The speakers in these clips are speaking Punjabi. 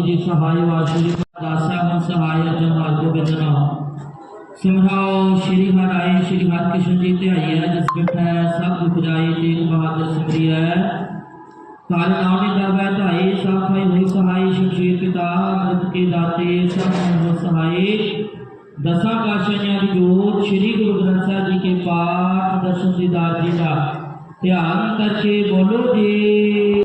ਭਗਵਤੀ ਜੀ ਸਹਾਇ ਵਾਸ਼ਰੀ ਦਾਸਾ ਮਨ ਸਹਾਇ ਜਨ ਹਰ ਗੋਬਿੰਦ ਸਿਮਰਾਓ ਸ੍ਰੀ ਹਰਿ ਸ੍ਰੀ ਹਰਿਕ੍ਰਿਸ਼ਨ ਜੀ ਧਿਆਈਐ ਜਿਸ ਬਿਠੈ, ਸਭ ਦੁਖ ਜਾਏ ਤੇਗ ਬਹਾਦਰ ਸਿਮਰਿਐ। ਕਾਲ ਨਾਮ ਨੇ ਦਰਗਾਹ ਧਾਏ ਸਭ ਭਾਈ ਹੋਈ ਸਹਾਈ ਸ਼ਮਸ਼ੀਰ ਪਿਤਾ ਮ੍ਰਿਤ ਕੇ ਦਾਤੇ, ਸਭ ਮਨ ਸਹਾਈ। ਦਸਾਂ ਕਾਸ਼ੀਆਂ ਦੀ ਜੋਤ, ਸ੍ਰੀ ਗੁਰੂ ਗ੍ਰੰਥ ਸਾਹਿਬ ਜੀ ਕੇ ਪਾਠ, ਦਰਸ਼ਨ ਦੀਦਾਰ ਜੀ ਦਾ ਧਿਆਨ ਕਰਕੇ ਬੋਲੋ ਜੀ।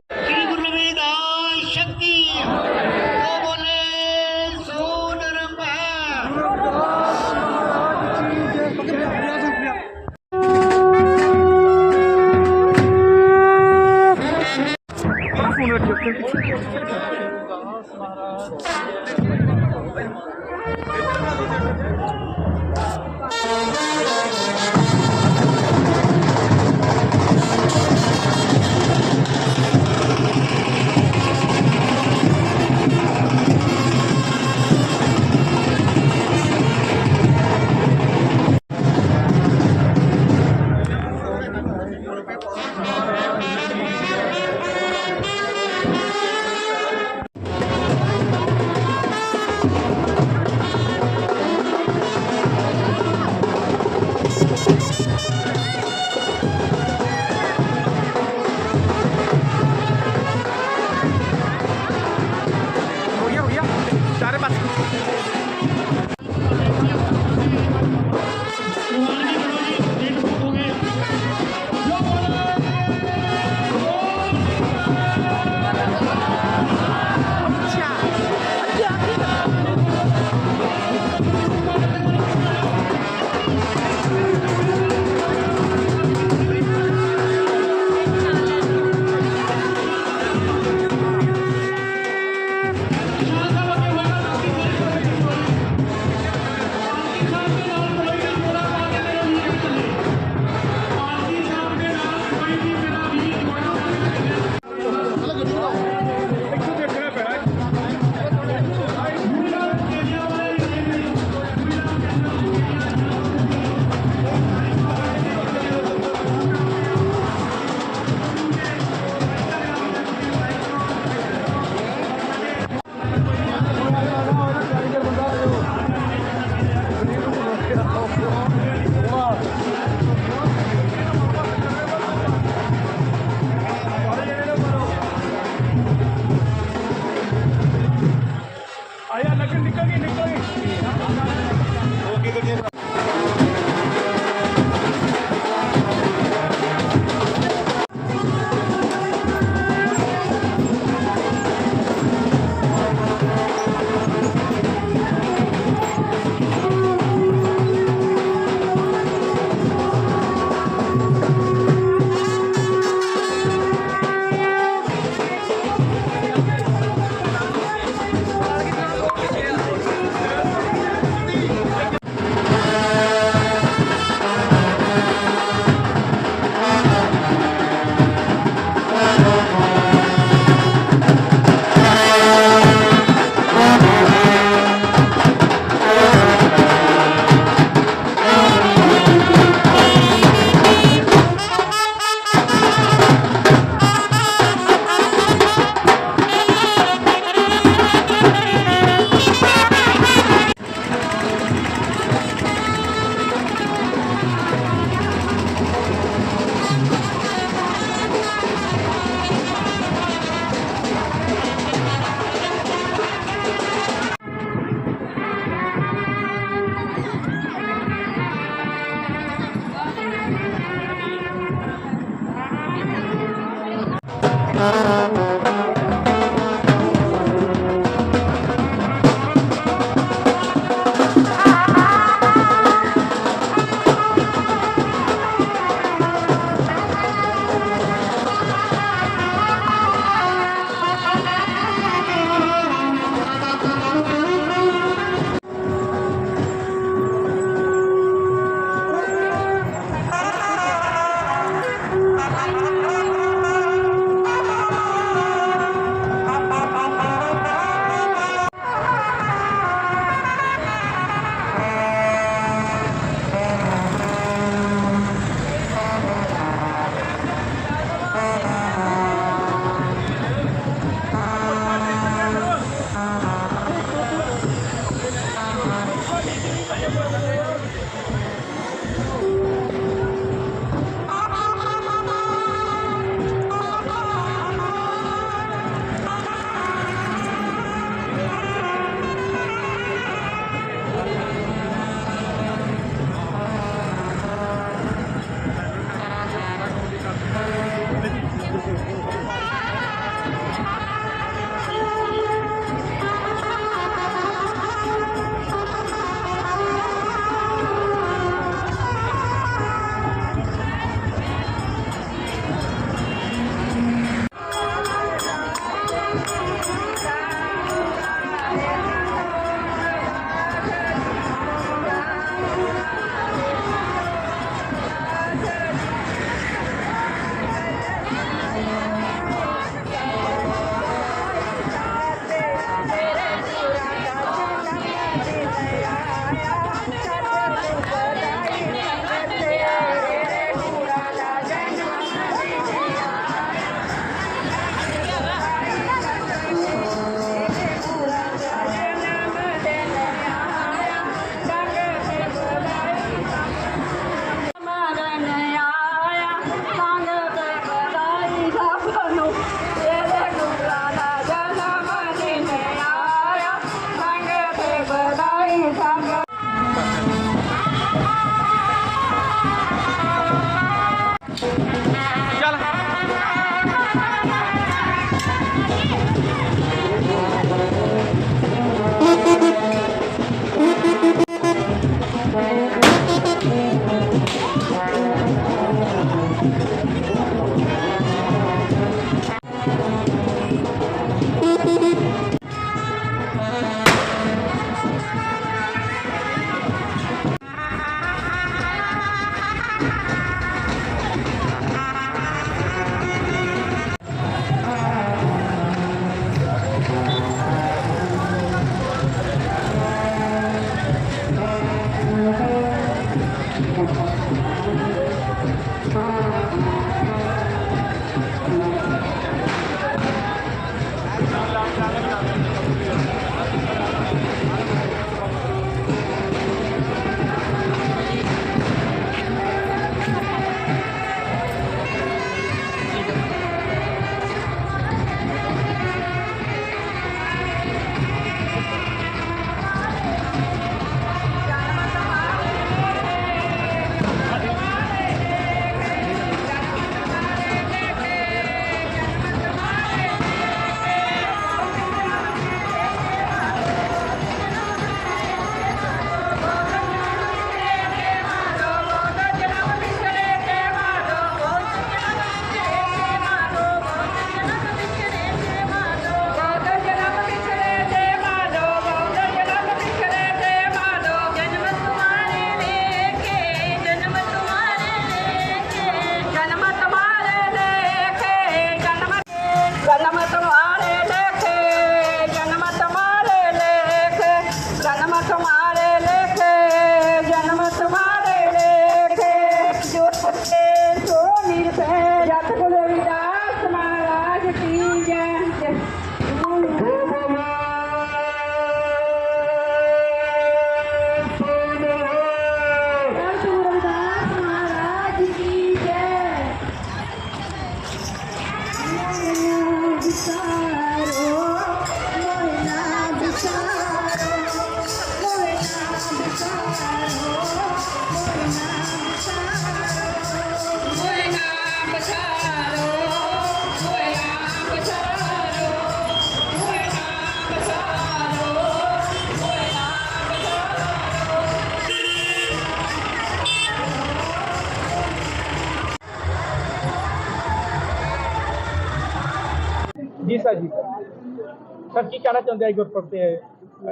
ਕੀ ਕਹਿਣਾ ਚਾਹੁੰਦੇ ਆ ਗੁਰਪੁਰਬ ਤੇ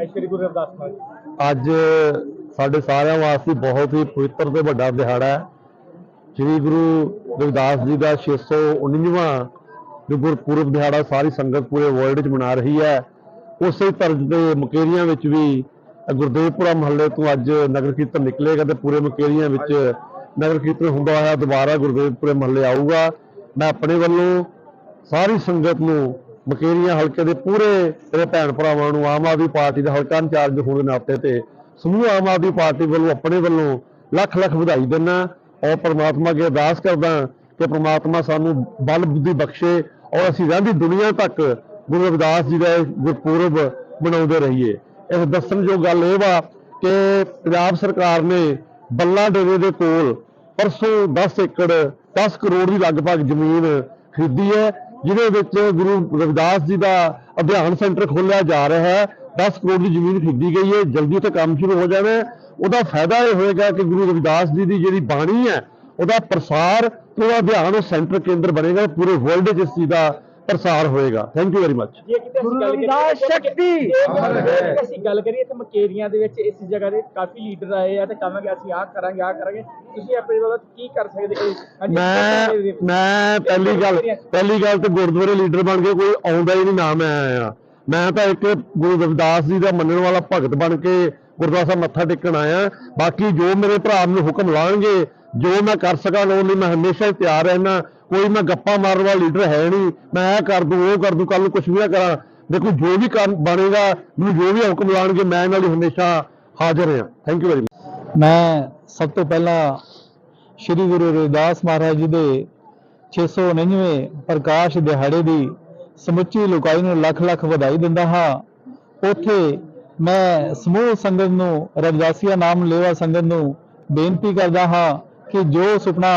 ਸ਼੍ਰੀ ਗੁਰੂ ਰਵਿਦਾਸ ਮਹਾਰਾਜ? ਅੱਜ ਸਾਡੇ ਸਾਰਿਆਂ ਵਾਸਤੇ ਬਹੁਤ ਹੀ ਪਵਿੱਤਰ ਤੇ ਵੱਡਾ ਦਿਹਾੜਾ ਹੈ। ਸ੍ਰੀ ਗੁਰੂ ਰਵਿਦਾਸ ਜੀ ਦਾ 619ਵਾਂ ਜੋ ਗੁਰਪੁਰਬ ਦਿਹਾੜਾ ਸਾਰੀ ਸੰਗਤ ਪੂਰੇ ਵਰਲਡ 'ਚ ਮਨਾ ਰਹੀ ਹੈ। ਉਸੇ ਤਰਜ਼ ਦੇ ਮੁਕੇਰੀਆਂ ਵਿੱਚ ਵੀ ਗੁਰਦੇਵਪੁਰਾ ਮਹੱਲੇ ਤੋਂ ਅੱਜ ਨਗਰ ਕੀਰਤਨ ਨਿਕਲੇਗਾ ਤੇ ਪੂਰੇ ਮੁਕੇਰੀਆਂ ਵਿੱਚ ਨਗਰ ਕੀਰਤਨ ਹੁੰਦਾ ਹੋਇਆ ਦੁਬਾਰਾ ਗੁਰਦੇਵਪੁਰੇ ਮਹੱਲੇ ਆਊਗਾ। ਮੈਂ ਆਪਣੇ ਵੱਲੋਂ ਸਾਰੀ ਸੰਗਤ ਨੂੰ ਬਕੇਰੀਆਂ ਹਲਕੇ ਦੇ ਪੂਰੇ ਮੇਰੇ ਭੈਣ ਭਰਾਵਾਂ ਨੂੰ ਆਮ ਆਦਮੀ ਪਾਰਟੀ ਦਾ ਹਲਕਾ ਇੰਚਾਰਜ ਹੋਣ ਦੇ ਨਾਤੇ ਤੇ ਸਮੂਹ ਆਮ ਆਦਮੀ ਪਾਰਟੀ ਵੱਲੋਂ ਆਪਣੇ ਵੱਲੋਂ ਲੱਖ ਲੱਖ ਵਧਾਈ ਦਿੰਦਾ ਔਰ ਪ੍ਰਮਾਤਮਾ ਅੱਗੇ ਅਰਦਾਸ ਕਰਦਾ ਕਿ ਪ੍ਰਮਾਤਮਾ ਸਾਨੂੰ ਬਲ ਬੁੱਧੀ ਬਖਸ਼ੇ ਔਰ ਅਸੀਂ ਰਹਿੰਦੀ ਦੁਨੀਆ ਤੱਕ ਗੁਰੂ ਰਵਿਦਾਸ ਜੀ ਦਾ ਇਹ ਗੁਰਪੁਰਬ ਮਨਾਉਂਦੇ ਰਹੀਏ। ਇਸ ਦੱਸਣਯੋਗ ਗੱਲ ਇਹ ਵਾ ਕਿ ਪੰਜਾਬ ਸਰਕਾਰ ਨੇ ਬੱਲਾ ਡੇਰੇ ਦੇ ਕੋਲ ਪਰਸੋਂ 10 ਏਕੜ 10 ਕਰੋੜ ਦੀ ਲਗਭਗ ਜ਼ਮੀਨ ਖਰੀਦੀ ਹੈ। ਜਿਹਦੇ ਵਿੱਚ ਗੁਰੂ ਰਵਿਦਾਸ ਜੀ ਦਾ ਅਧਿਆਨ ਸੈਂਟਰ ਖੋਲ੍ਹਿਆ ਜਾ ਰਿਹਾ ਹੈ 10 ਕਰੋੜ ਦੀ ਜ਼ਮੀਨ ਖਰੀਦੀ ਗਈ ਹੈ, ਜਲਦੀ ਉੱਥੇ ਕੰਮ ਸ਼ੁਰੂ ਹੋ ਜਾਣਾ ਉਹਦਾ ਫਾਇਦਾ ਇਹ ਹੋਏਗਾ ਕਿ ਗੁਰੂ ਰਵਿਦਾਸ ਜੀ ਦੀ ਜਿਹੜੀ ਬਾਣੀ ਹੈ, ਉਹਦਾ ਪ੍ਰਸਾਰ ਪੂਰਾ ਉਹਦਾ ਉਹ ਸੈਂਟਰ ਕੇਂਦਰ ਬਣੇਗਾ, ਪੂਰੇ ਵਰਲਡ 'ਚ ਇਸ ਚੀਜ਼ ਦਾ ਪ੍ਰਸਾਰ ਹੋਏਗਾ। ਥੈਂਕ ਯੂ ਵੈਰੀ ਮਚ ਜੇ ਕਿਤੇ ਅਸੀਂ ਗੱਲ ਕਰੀਏ ਰਵਿਦਾਸ ਸ਼ਕਤੀ! ਜੇ ਅਸੀਂ ਗੱਲ ਕਰੀਏ ਤੇ ਮਕੇਰੀਆਂ ਦੇ ਵਿੱਚ ਇਸ ਜਗ੍ਹਾ ਦੇ ਕਾਫੀ ਲੀਡਰ ਆਏ ਆ ਤੇ ਕਹਾਂਗੇ ਅਸੀਂ ਆਹ ਕਰਾਂਗੇ ਆਹ ਕਰਾਂਗੇ। ਤੁਸੀਂ ਆਪਣੇ ਵੱਲੋਂ ਕੀ ਕਰ ਸਕਦੇ ਮੈਂ ਮੈਂ ਪਹਿਲੀ ਗੱਲ ਪਹਿਲੀ ਗੱਲ ਤੇ ਗੁਰਦੁਆਰੇ ਲੀਡਰ ਬਣ ਕੇ ਕੋਈ ਆਉਂਦਾ ਹੀ ਨਹੀਂ ਨਾ ਮੈਂ ਆਇਆ। ਮੈਂ ਤਾਂ ਇੱਕ ਗੁਰੂ ਰਵਿਦਾਸ ਜੀ ਦਾ ਮੰਨਣ ਵਾਲਾ ਭਗਤ ਬਣ ਕੇ ਗੁਰਦੁਆਰਾ ਸਾਹਿਬ ਮੱਥਾ ਟੇਕਣ ਆਇਆ। ਬਾਕੀ ਜੋ ਮੇਰੇ ਭਰਾ ਮੈਨੂੰ ਹੁਕਮ ਲਾਣਗੇ ਜੋ ਮੈਂ ਕਰ ਸਕਾਂ ਉਹ ਲਈ, ਮੈਂ ਹਮੇਸ਼ਾ ਹੀ ਤਿਆਰ ਰਹਿਣਾ ਕੋਈ ਮੈਂ ਗੱਪਾਂ ਮਾਰਨ ਵਾਲਾ ਲੀਡਰ ਹੈ ਨਹੀਂ, ਮੈਂ ਇਹ ਕਰ ਦੂੰ, ਉਹ ਕਰ ਦੂੰ ਕੱਲ ਨੂੰ ਕੁਝ ਵੀ ਨਾ ਕਰਾਂ। ਦੇਖੋ, ਜੋ ਵੀ ਕੰਮ ਬਣੇਗਾ, ਮੈਨੂੰ ਜੋ ਵੀ ਹੁਕਮ ਲਾਣਗੇ ਮੈਂ ਇਹਨਾਂ ਲਈ ਹਮੇਸ਼ਾ ਹਾਜ਼ਰ ਹਾਂ ਥੈਂਕ ਯੂ ਵੈਰੀ ਮਚ ਮੈਂ ਸਭ ਤੋਂ ਪਹਿਲਾਂ ਸ੍ਰੀ ਗੁਰੂ ਰਵਿਦਾਸ ਮਹਾਰਾਜ ਜੀ ਦੇ 699 ਪ੍ਰਕਾਸ਼ ਦਿਹਾੜੇ ਦੀ ਸਮੁੱਚੀ ਲੋਕਾਈ ਨੂੰ ਲੱਖ ਲੱਖ ਵਧਾਈ ਦਿੰਦਾ ਹਾਂ। ਉੱਥੇ ਮੈਂ ਸਮੂਹ ਸੰਗਤ ਨੂੰ, ਰਵਿਦਾਸੀਆ ਨਾਮ ਲੇਵਾ ਸੰਗਤ ਨੂੰ ਬੇਨਤੀ ਕਰਦਾ ਹਾਂ ਕਿ ਜੋ ਸੁਪਨਾ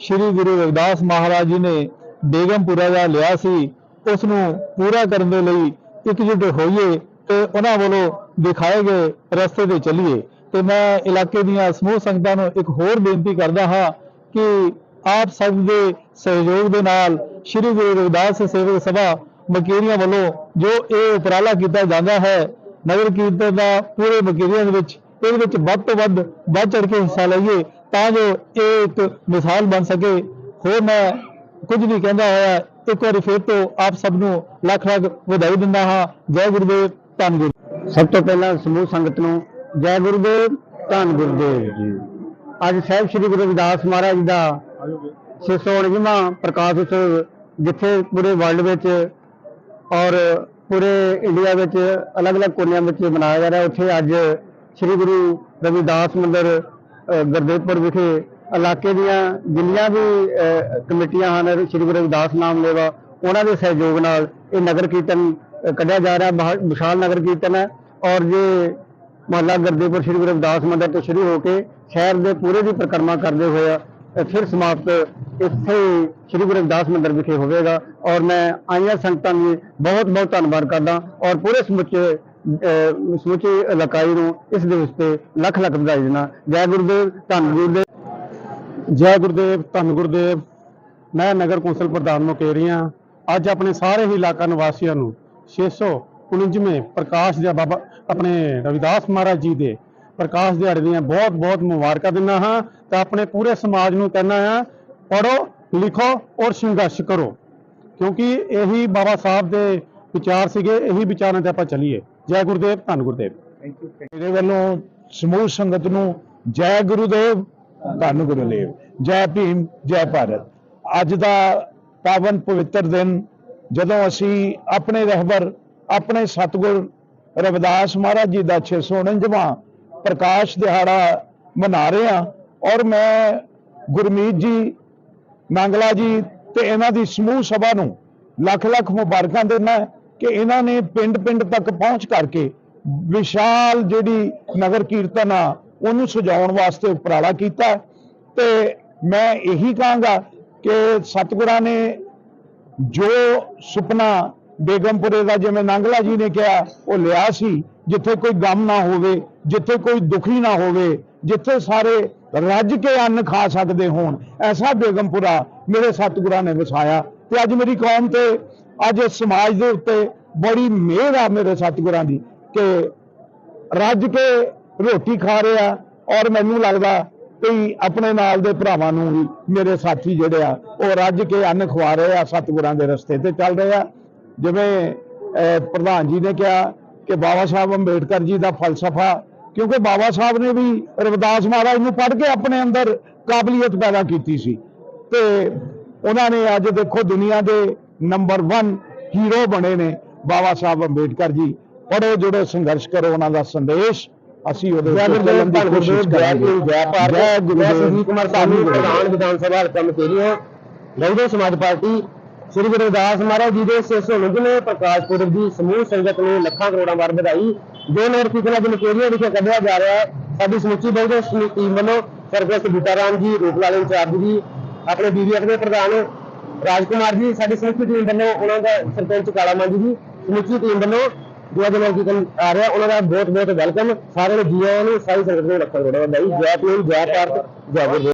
ਸ੍ਰੀ ਗੁਰੂ ਰਵਿਦਾਸ ਮਹਾਰਾਜ ਜੀ ਨੇ ਬੇਗਮਪੁਰਾ ਦਾ ਲਿਆ ਸੀ ਉਸ ਨੂੰ ਪੂਰਾ ਕਰਨ ਦੇ ਲਈ ਇਕਜੁੱਟ ਹੋਈਏ ਤੇ ਉਹਨਾਂ ਵੱਲੋਂ ਦਿਖਾਏ ਗਏ ਰਸਤੇ ਤੇ ਚੱਲੀਏ। ਤੇ ਮੈਂ ਇਲਾਕੇ ਦੀਆਂ ਸਮੂਹ ਸੰਗਤਾਂ ਨੂੰ ਇੱਕ ਹੋਰ ਬੇਨਤੀ ਕਰਦਾ ਹਾਂ ਕਿ ਆਪ ਸਭ ਦੇ ਸਹਿਯੋਗ ਦੇ ਨਾਲ ਸ੍ਰੀ ਗੁਰੂ ਰਵਿਦਾਸ ਸੇਵਕ ਸਭਾ ਮਕੇਰੀਆਂ ਵੱਲੋਂ ਜੋ ਇਹ ਉਪਰਾਲਾ ਕੀਤਾ ਜਾਂਦਾ ਹੈ, ਨਗਰ ਕੀਰਤਨ ਦਾ ਪੂਰੇ ਮਕੇਰੀਆਂ ਦੇ ਵਿੱਚ, ਇਹਦੇ ਵਿੱਚ ਵੱਧ ਤੋਂ ਵੱਧ ਵੱਧ ਚੜ ਕੇ ਹਿੱਸਾ ਲਈਏ ਤਾਂ ਜੋ ਇਹ ਇੱਕ ਮਿਸਾਲ ਬਣ ਸਕੇ। ਹੋਰ ਮੈਂ ਕੁਝ ਵੀ ਕਹਿੰਦਾ ਹੋਇਆ, ਇੱਕ ਵਾਰੀ ਫਿਰ ਤੋਂ ਆਪ ਸਭ ਨੂੰ ਲੱਖ ਲੱਖ ਵਧਾਈ ਦਿੰਦਾ ਹਾਂ। ਜੈ ਗੁਰਦੇਵ, ਧੰਨ ਗੁਰੂ। ਸਭ ਤੋਂ ਪਹਿਲਾਂ ਸਮੂਹ ਸੰਗਤ ਨੂੰ ਜੈ ਗੁਰਦੇਵ, ਧੰਨ ਗੁਰਦੇਵ ਜੀ। ਅੱਜ ਸਾਹਿਬ ਸ੍ਰੀ ਗੁਰੂ ਰਵਿਦਾਸ ਮਹਾਰਾਜ ਜੀ ਦਾ 649ਵਾਂ ਪ੍ਰਕਾਸ਼ ਉਤਸਵ ਜਿੱਥੇ ਪੂਰੇ ਵਰਲਡ ਵਿੱਚ ਔਰ ਪੂਰੇ ਇੰਡੀਆ ਵਿੱਚ ਅਲੱਗ-ਅਲੱਗ ਕੋਨਿਆਂ ਵਿੱਚ ਮਨਾਇਆ ਜਾ ਰਿਹਾ, ਉੱਥੇ ਅੱਜ ਸ੍ਰੀ ਗੁਰੂ ਰਵਿਦਾਸ ਮੰਦਿਰ ਗੁਰਦੇਵਪੁਰ ਵਿਖੇ ਇਲਾਕੇ ਦੀਆਂ ਜਿੰਨੀਆਂ ਵੀ ਕਮੇਟੀਆਂ ਹਨ ਸ੍ਰੀ ਗੁਰੂ ਰਵਿਦਾਸ ਨਾਮ ਲੇਵਾ ਉਹਨਾਂ ਦੇ ਸਹਿਯੋਗ ਨਾਲ ਇਹ ਨਗਰ ਕੀਰਤਨ ਕੱਢਿਆ ਜਾ ਰਿਹਾ ਬਹੁਤ ਵਿਸ਼ਾਲ ਨਗਰ ਕੀਰਤਨ ਹੈ। ਔਰ ਜੇ ਮਹੱਲਾ ਗੁਰਦੇਵਪੁਰ ਸ੍ਰੀ ਗੁਰੂ ਰਵਿਦਾਸ ਮੰਦਰ ਤੋਂ ਸ਼ੁਰੂ ਹੋ ਕੇ ਸ਼ਹਿਰ ਦੇ ਪੂਰੇ ਦੀ ਪਰਿਕਰਮਾ ਕਰਦੇ ਹੋਏ ਅ, ਫਿਰ ਸਮਾਪਤ ਇੱਥੇ ਸ੍ਰੀ ਗੁਰੂ ਰਵਿਦਾਸ ਮੰਦਰ ਵਿਖੇ ਹੋਵੇਗਾ। ਔਰ ਮੈਂ ਆਈਆਂ ਸੰਗਤਾਂ ਨੂੰ ਬਹੁਤ ਬਹੁਤ ਧੰਨਵਾਦ ਕਰਦਾ। ਔਰ ਪੂਰੇ ਸਮੁੱਚੇ ਸਮੁੱਚੇ ਇਲਾਕਾਈ ਨੂੰ ਇਸ ਦਿਵਸ ਤੇ ਲੱਖ ਲੱਖ ਵਧਾਈ ਦਿੰਦਾ ਜੈ ਗੁਰਦੇਵ, ਧੰਨ ਗੁਰਦੇਵ। ਜੈ ਗੁਰਦੇਵ, ਧੰਨ ਗੁਰਦੇਵ। ਮੈਂ ਨਗਰ ਕੌਂਸਲ ਪ੍ਰਧਾਨ ਮੁਕੇਰੀਆਂ। ਅੱਜ ਆਪਣੇ ਸਾਰੇ ਹੀ ਇਲਾਕਾ ਨਿਵਾਸੀਆਂ ਨੂੰ 649ਵੇਂ ਪ੍ਰਕਾਸ਼ ਦੇ ਬਾਬਾ ਆਪਣੇ ਰਵਿਦਾਸ ਮਹਾਰਾਜ ਜੀ ਦੇ ਪ੍ਰਕਾਸ਼ ਦਿਹਾੜੇ ਦੀਆਂ ਬਹੁਤ ਬਹੁਤ ਮੁਬਾਰਕਾਂ ਦਿੰਦਾ ਹਾਂ ਤਾਂ ਆਪਣੇ ਪੂਰੇ ਸਮਾਜ ਨੂੰ ਕਹਿੰਦਾ ਹਾਂ ਪੜੋ ਲਿਖੋ ਔਰ ਸੰਘਰਸ਼ ਕਰੋ। ਕਿਉਂਕਿ ਇਹੀ ਬਾਬਾ ਸਾਹਿਬ ਦੇ ਵਿਚਾਰ ਸੀਗੇ, ਇਹੀ ਵਿਚਾਰਾਂ ਤੇ ਆਪਾਂ ਚੱਲੀਏ। ਜੈ ਗੁਰਦੇਵ ਧੰਨ ਗੁਰਦੇਵ। ਮੇਰੇ ਵੱਲੋਂ ਸਮੂਹ ਸੰਗਤ ਨੂੰ ਜੈ ਗੁਰੂਦੇਵ ਧੰਨ ਗੁਰੂਦੇਵ। ਜੈ ਭੀਮ ਜੈ ਭਾਰਤ। ਅੱਜ ਦਾ ਪਾਵਨ ਪਵਿੱਤਰ ਦਿਨ ਜਦੋਂ ਅਸੀਂ ਆਪਣੇ ਰਹਿਬਰ ਆਪਣੇ ਸਤਿਗੁਰ ਰਵਿਦਾਸ ਮਹਾਰਾਜ ਜੀ ਦਾ 649ਵਾਂ ਪ੍ਰਕਾਸ਼ ਦਿਹਾੜਾ ਮਨਾ ਰਹੇ ਹਾਂ ਔਰ ਮੈਂ ਗੁਰਮੀਤ ਜੀ ਮੰਗਲਾ ਜੀ ਤੇ ਇਹਨਾਂ ਦੀ ਸਮੂਹ ਸਭਾ ਨੂੰ ਲੱਖ ਲੱਖ ਮੁਬਾਰਕਾਂ ਦਿੰਦਾ ਕਿ ਇਹਨਾਂ ਨੇ ਪਿੰਡ ਪਿੰਡ ਤੱਕ ਪਹੁੰਚ ਕਰਕੇ ਵਿਸ਼ਾਲ ਜਿਹੜੀ ਨਗਰ ਕੀਰਤਨ ਆ, ਉਹਨੂੰ ਸਜਾਉਣ ਵਾਸਤੇ ਉਪਰਾਲਾ ਕੀਤਾ। ਤੇ ਮੈਂ ਇਹੀ ਕਹਾਂਗਾ ਕਿ ਸਤਿਗੁਰਾਂ ਨੇ ਜੋ ਸੁਪਨਾ ਬੇਗਮਪੁਰੇ ਦਾ ਜਿਵੇਂ ਨੰਗਲਾ ਜੀ ਨੇ ਕਿਹਾ, ਉਹ ਲਿਆ ਸੀ, ਜਿੱਥੇ ਕੋਈ ਗਮ ਨਾ ਹੋਵੇ, ਜਿੱਥੇ ਕੋਈ ਦੁਖੀ ਨਾ ਹੋਵੇ, ਜਿੱਥੇ ਸਾਰੇ ਰੱਜ ਕੇ ਅੰਨ ਖਾ ਸਕਦੇ ਹੋਣ, ਐਸਾ ਬੇਗਮਪੁਰਾ ਮੇਰੇ ਸਤਿਗੁਰਾਂ ਨੇ ਵਸਾਇਆ। ਤੇ ਅੱਜ ਮੇਰੀ ਕੌਮ ਤੇ ਅੱਜ ਸਮਾਜ ਦੇ ਉੱਤੇ ਬੜੀ ਮਿਹਰ ਆ ਮੇਰੇ ਸਤਿਗੁਰਾਂ ਦੀ ਕਿ ਰੱਜ ਕੇ ਰੋਟੀ ਖਾ ਰਿਹਾ ਔਰ ਮੈਨੂੰ ਲੱਗਦਾ ਕਿ ਆਪਣੇ ਨਾਲ ਦੇ ਭਰਾਵਾਂ ਨੂੰ ਵੀ ਮੇਰੇ ਸਾਥੀ ਜਿਹੜੇ ਆ, ਉਹ ਰੱਜ ਕੇ ਅੰਨ ਖਵਾ ਰਹੇ ਆ, ਸਤਿਗੁਰਾਂ ਦੇ ਰਸਤੇ ਤੇ ਚੱਲ ਰਹੇ ਆ। ਜਿਵੇਂ ਪ੍ਰਧਾਨ ਜੀ ਨੇ ਕਿਹਾ ਕਿ ਬਾਬਾ ਸਾਹਿਬ ਅੰਬੇਡਕਰ ਜੀ ਦਾ ਫਲਸਫਾ, ਕਿਉਂਕਿ ਬਾਬਾ ਸਾਹਿਬ ਨੇ ਵੀ ਰਵਿਦਾਸ ਮਹਾਰਾਜ ਨੂੰ ਪੜ੍ਹ ਕੇ ਆਪਣੇ ਅੰਦਰ ਕਾਬਲੀਅਤ ਪੈਦਾ ਕੀਤੀ ਸੀ। ਤੇ ਉਹਨਾਂ ਨੇ ਅੱਜ ਦੇਖੋ ਦੁਨੀਆ ਦੇ ਨੰਬਰ 1 ਹੀਰੋ ਬਣੇ ਨੇ ਬਾਬਾ ਸਾਹਿਬ ਅੰਬੇਡਕਰ ਜੀ। ਪੜੋ ਜਿਹੜੇ ਸੰਘਰਸ਼ ਕਰੋ ਉਹਨਾਂ ਦਾ ਸੰਦੇਸ਼। ਅਸੀਂ ਉਹਦੇ ਉੱਤੇ ਚੱਲਣ ਦੀ ਕੋਸ਼ਿਸ਼ ਕਰਾਂਗੇ। ਭਾਰਤ। ਜੈ ਗੁਰਦੇਵ ਕੁਮਾਰ ਸਾਨੀ ਪ੍ਰਧਾਨ ਵਿਧਾਨ ਸਭਾ ਹਲਕਾ ਮਕੇਰੀ ਹਾਂ ਬਹੁਜਨ ਸਮਾਜ ਪਾਰਟੀ ਸ੍ਰੀ ਗੁਰੂ ਰਵਿਦਾਸ ਮਹਾਰਾਜ ਜੀ ਦੇ 649ਵੇਂ ਪ੍ਰਕਾਸ਼ ਪੁਰਬ ਦੀ ਸਮੂਹ ਸੰਗਤ ਨੂੰ ਲੱਖਾਂ ਕਰੋੜਾਂ ਵਾਰ ਵਧਾਈ। ਜੋ ਨਗਰ ਕੀਰਤਨ ਅੱਜ ਮਕੇਰੀਆਂ ਵਿਖੇ ਕੱਢਿਆ ਜਾ ਰਿਹਾ ਹੈ ਸਾਡੀ ਸਮੁੱਚੀ ਸਮੂਹ ਟੀਮ ਵੱਲੋਂ ਸਰਪ੍ਰਸਤ ਬੂਟਾ ਰਾਮ ਜੀ ਰੂਪਲਾਲ ਇੰਚਾਰਜ ਜੀ ਆਪਣੇ ਬੀਬੀਐਫ ਦੇ ਪ੍ਰਧਾਨ ਰਾਜਕੁਮਾਰ ਜੀ, ਸਾਡੀ ਸਮੁੱਚੀ ਟੀਮ ਵੱਲੋਂ ਉਹਨਾਂ ਦਾ ਸਰਪੰਚ ਕਾਲਾ ਮੰਜ ਜੀ, ਸਮੁੱਚੀ ਟੀਮ ਵੱਲੋਂ ਜੋ ਅੱਜ ਨਗਰ ਕੀਰਤਨ ਆ ਰਿਹਾ। ਉਹਨਾਂ ਦਾ ਬਹੁਤ ਬਹੁਤ ਵੈਲਕਮ। ਸਾਰਿਆਂ ਨੂੰ ਜੀ ਆਇਆਂ ਨੂੰ, ਸਾਰੀ ਸੰਗਤ ਨੂੰ ਰੱਖਣ ਕਰੋੜਾਂ ਬਾਈ, ਜੈ ਭੀਮ, ਜੈ ਭਾਰਤ, ਜੈ ਗੁਰੂ